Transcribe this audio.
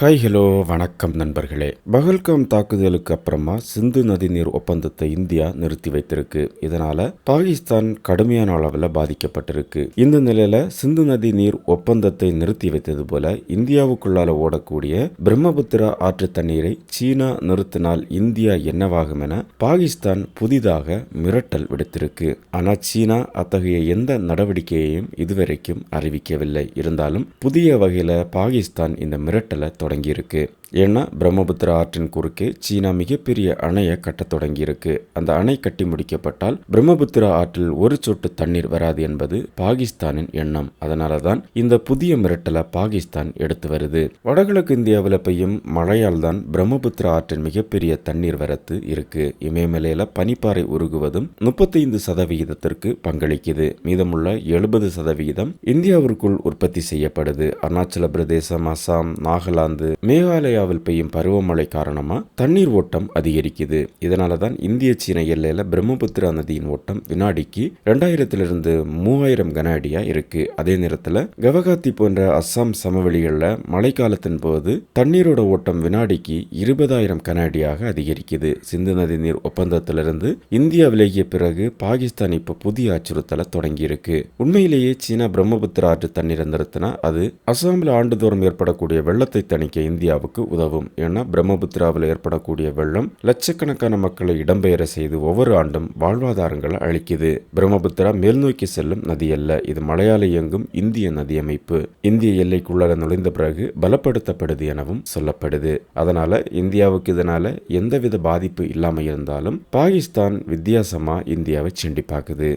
Hi hello வணக்கம் நண்பர்களே. பகல்காம் தாக்குதலுக்கு அப்புறமா சிந்து நதி நீர் ஒப்பந்தத்தை இந்தியா நிறுத்தி வைத்திருக்கு. இதனால பாகிஸ்தான் கடுமையான அளவில் பாதிக்கப்பட்டிருக்கு. இந்த நிலையில சிந்து நதி நீர் ஒப்பந்தத்தை நிறுத்தி வைத்தது போல இந்தியாவுக்குள்ளால ஓடக்கூடிய பிரம்மபுத்திரா ஆற்று தண்ணீரை சீனா நிறுத்தினால் இந்தியா என்னவாகும் என பாகிஸ்தான் புதிதாக மிரட்டல் விடுத்திருக்கு. ஆனா சீனா அத்தகைய எந்த நடவடிக்கையையும் இதுவரைக்கும் அறிவிக்கவில்லை. இருந்தாலும் புதிய வகையில பாகிஸ்தான் இந்த மிரட்டலை தொடங்கியிருக்கு. ஏன்னா பிரம்மபுத்திரா ஆற்றின் குறுக்கே சீனா மிகப்பெரிய அணையை கட்டத் தொடங்கியிருக்கு. அந்த அணை கட்டி முடிக்கப்பட்டால் பிரம்மபுத்திரா ஆற்றில் ஒரு சொட்டு தண்ணீர் வராது என்பது பாகிஸ்தானின் எண்ணம். அதனால தான் இந்த புதிய மிரட்டலை பாகிஸ்தான் எடுத்து வருது. வடகிழக்கு இந்தியாவில் பெய்யும் மழையால் தான் பிரம்மபுத்திரா ஆற்றின் மிகப்பெரிய தண்ணீர் வரத்து இருக்கு. இமயமலையில பனிப்பாறை உருகுவதும் முப்பத்தைந்து சதவிகிதத்திற்கு பங்களிக்குது. மீதமுள்ள எழுபது சதவிகிதம் இந்தியாவிற்குள் உற்பத்தி செய்யப்படுது. அருணாச்சல பிரதேசம் அசாம் நாகாலாந்து மேகாலயா இந்தியாவில் பெய்யும் பருவமழை காரணமாக தண்ணீர் ஓட்டம் அதிகரிக்குது. இதனால தான் இந்திய சீன எல்லையில் பிரம்மபுத்திரா நதியின் ஓட்டம் வினாடிக்கு ரெண்டாயிரத்திலிருந்து மூவாயிரம் கன அடியாக இருக்குது அதே நேரத்தில் கவகாத்தி போன்ற அஸ்ஸாம் சமவெளிகளில் மழைக்காலத்தின் போது தண்ணீரோட ஓட்டம் வினாடிக்கு இருபதாயிரம் கன அடியாக அதிகரிக்குது. சிந்து நதி நீர் ஒப்பந்தத்திலிருந்து இந்தியா விலகிய பிறகு பாகிஸ்தான் இப்போ புதிய அச்சுறுத்தலை தொடங்கியிருக்கு. உண்மையிலேயே சீனா பிரம்மபுத்திரா ஆற்று தண்ணீர் நிறுத்தினா அது அசாமில் ஆண்டுதோறும் ஏற்படக்கூடிய வெள்ளத்தை தணிக்க இந்தியாவுக்கு உதவும். ஏன்னா பிரம்மபுத்திராவில் ஏற்படக்கூடிய வெள்ளம் லட்சக்கணக்கான மக்களை இடம்பெயர செய்து ஒவ்வொரு ஆண்டும் வாழ்வாதாரங்களை அளிக்குது. பிரம்மபுத்திரா மேல்நோக்கி செல்லும் நதி அல்ல இது மலையாள இயங்கும் இந்திய நதி அமைப்பு. இந்திய எல்லைக்குள்ளார நுழைந்த பிறகு பலப்படுத்தப்படுது எனவும் சொல்லப்படுது. அதனால இந்தியாவுக்கு இதனால எந்தவித பாதிப்பு இல்லாம இருந்தாலும் பாகிஸ்தான் வித்தியாசமா இந்தியாவை சிண்டி பார்க்குது